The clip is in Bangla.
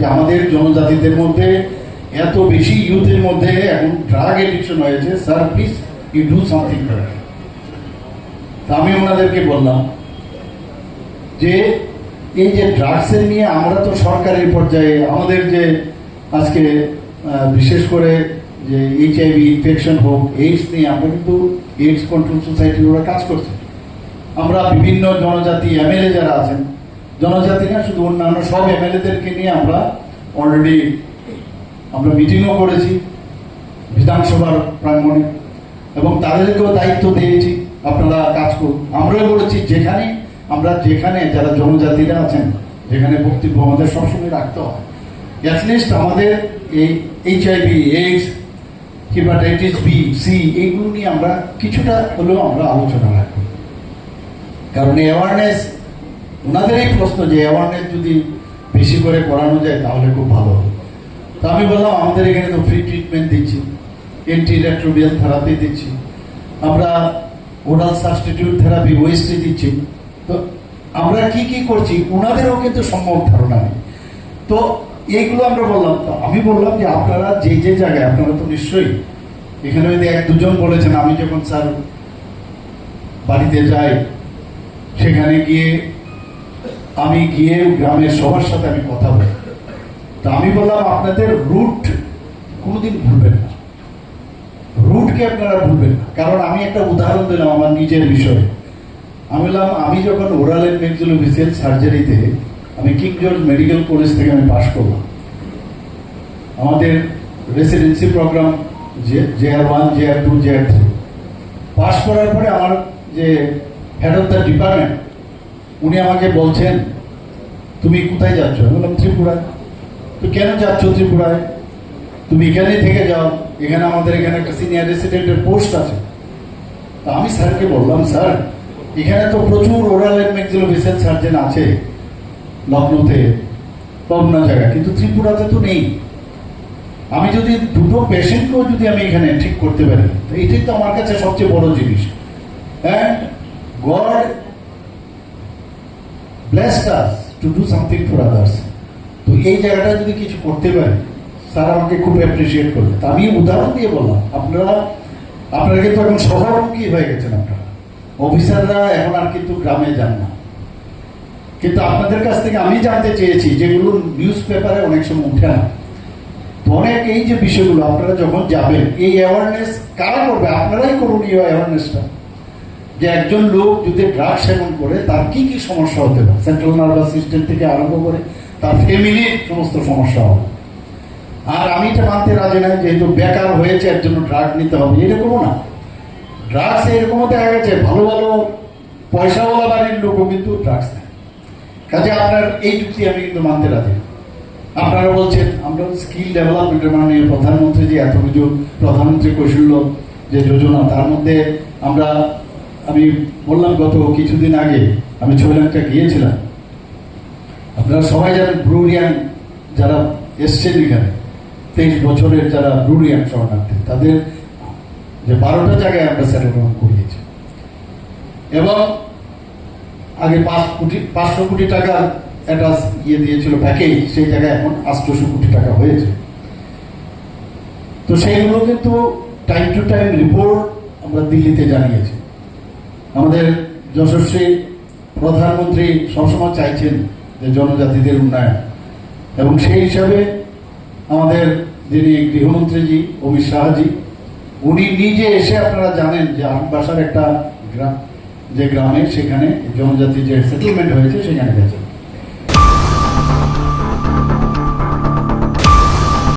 যে আমাদের জনজাতিদের মধ্যে এত বেশি ইউথের মধ্যে এখন ড্রাগ এডিকশন হয়েছে sir please you do something আমি ওনাদেরকে বললাম যে, এই যে ড্রাগসের নিয়ে আমরা তো সরকারের পর্যায়ে, আমাদের যে আজকে বিশেষ করে যে এইচআইভি ইনফেকশন হোক এইডস নিয়ে আমরা কিন্তু এইডস কন্ট্রোল সোসাইটির ওরা কাজ করছে। আমরা বিভিন্ন জনজাতি এমএলএ যারা আছেন জনজাতি না, শুধু অন্যান্য সব এমএলএদেরকে নিয়ে আমরা অলরেডি আমরা মিটিংও করেছি, বিধানসভার প্রাঙ্গণে। এবং তাদেরকেও দায়িত্ব দিয়েছি, আপনারা কাজ করুন। আমরাও বলেছি যেখানে আমরা যেখানে যারা জনজাতিরা আছেন, যেখানে বক্তব্য আমাদের সবসময় রাখতে হয়। অ্যাটলিস্ট আমাদের এই HIV AIDS hepatitis B C এইগুলো নিয়ে আমরা কিছুটা হলেও আমরা আলোচনা রাখব। কারণ অ্যাওয়ারনেস ওনাদেরই প্রশ্ন যে অ্যাওয়ারনেস যদি বেশি করে করানো যায় তাহলে খুব ভালো হবে। তো আমি বললাম, আমাদের এখানে তো ফ্রি ট্রিটমেন্ট দিচ্ছি এন্টি রেট্রোবিয়াল থেরাপি দিচ্ছি। আমরা ওরাল সাবস্টিটিউট থেরাপি ওয়েস্টে দিচ্ছি। তো আমরা কি কি করছি, ওনাদেরও কিন্তু সম্ভব ধারণা নেই। তো এইগুলো আমরা বললাম, তো আমি বললাম যে আপনারা যে যে জায়গায়, আপনারা তো নিশ্চয়ই এখানে যদি এক দুজন বলেছেন, আমি যখন স্যার বাড়িতে যাই, সেখানে গিয়ে আমি গিয়ে গ্রামের সবার সাথে আমি কথা বলি। তা আমি বললাম, আপনাদের রুট কোনোদিন ভুলবেন না। রুটকে আপনারা ভুলবেন না। কারণ আমি একটা উদাহরণ দিলাম আমার নিজের বিষয়ে। আমি বললাম, আমি যখন ওরাল এন্ড মেক্সিলোফেসিয়াল সার্জারিতে আমি কিং জর্জ মেডিকেল কলেজ থেকে আমি পাশ করলাম। আমাদের residency program J R one J R two J R three পাশ করার পরে আমার যে হেড অফ দ্য ডিপার্টমেন্ট উনি আমাকে বলছেন, তুমি কোথায় যাচ্ছ? আমি বললাম, ত্রিপুরায়। তো কেন যাচ্ছ ত্রিপুরায়? তুমি এখানেই থেকে যাও। এখানে আমাদের এখানে একটা সিনিয়র রেসিডেন্টের পোস্ট আছে। তা আমি স্যারকে বললাম, স্যার, এখানে তো প্রচুর ওরাল এন্ড ম্যাক্সিলোফেসিয়াল সার্জেন আছে লখনৌতে, পাবনা জায়গা কিন্তু ত্রিপুরাতে তো নেই। আমি যদি দুটো পেশেন্টকেও যদি আমি এখানে ঠিক করতে পারি, তো এটাই তো আমার কাছে সবচেয়ে বড় জিনিস। And God blessed us to do something for others তো এই জায়গাটা যদি কিছু করতে পারি স্যার আমাকে খুব অ্যাপ্রিসিয়েট করবে। তা আমি উদাহরণ দিয়ে বললাম, আপনারা আপনারা কিন্তু এখন শহরমুখী হয়ে গেছেন আপনারা। অফিসাররা এখন আর কিন্তু গ্রামে যান না। কিন্তু আপনাদের কাছ থেকে আমি জানতে চেয়েছি যেগুলো নিউজ পেপারে অনেক সময় উঠে না। অনেক এই যে বিষয়গুলো, আপনারা যখন যাবেন, এই অ্যাওয়ারনেস কারা করবে? আপনারাই করুন এই অ্যাওয়ারনেসটা যে একজন লোক যদি ড্রাগ সেবন করে, তার কি কি সমস্যা হতে পারে? সেন্ট্রাল নার্ভাস সিস্টেম থেকে আরম্ভ করে তার ফ্যামিলির সমস্ত সমস্যা হবে। আর আমি এটা মানতে রাজি নাই, যেহেতু বেকার হয়েছে, এর জন্য ড্রাগ নিতে হবে। এরকমও না। ড্রাগস এরকমও দেখা গেছে, ভালো ভালো পয়সাওয়ালা বাড়ির লোকও কিন্তু ড্রাগস নেয়। কাজে আপনার এই যুক্তি আমি কিন্তু মানতে রাজি আপনারা বলছেন, আমরা স্কিল ডেভেলপমেন্টের মানে প্রধানমন্ত্রী যে এত কিছু প্রধানমন্ত্রী কৌশল্য যে যোজনা, তার মধ্যে আমরা আমি বললাম, গত কিছুদিন আগে আমি ছয়লাঙ্কা গিয়েছিলাম। আপনারা সবাই জানেন ব্রুরিয়ান যারা এসছেন এখানে, তেইশ বছরের যারা ব্রুরিয়ান শরণার্থী, তাদের যে বারোটা জায়গায় আমরা সেটেলমেন্ট করিয়েছি। এবং আগে পাঁচ কোটি, পাঁচশো কোটি টাকা একটা ইয়ে দিয়েছিল প্যাকেজ, সেই জায়গায় এখন আটশোশো কোটি টাকা হয়েছে। তো সেইগুলো কিন্তু টাইম টু টাইম রিপোর্ট আমরা দিল্লিতে জানিয়েছি। আমাদের যশস্বী প্রধানমন্ত্রী সবসময় চাইছেন যে জনজাতিদের উন্নয়ন। এবং সেই হিসাবে আমাদের যিনি গৃহমন্ত্রীজি, অমিত শাহজি, উনি নিজে এসে আপনারা জানেন যে আমবাসার একটা গ্রাম যে গ্রামে সেখানে জনজাতি যে সেটেলমেন্ট হয়েছে সেখানে গেছেন।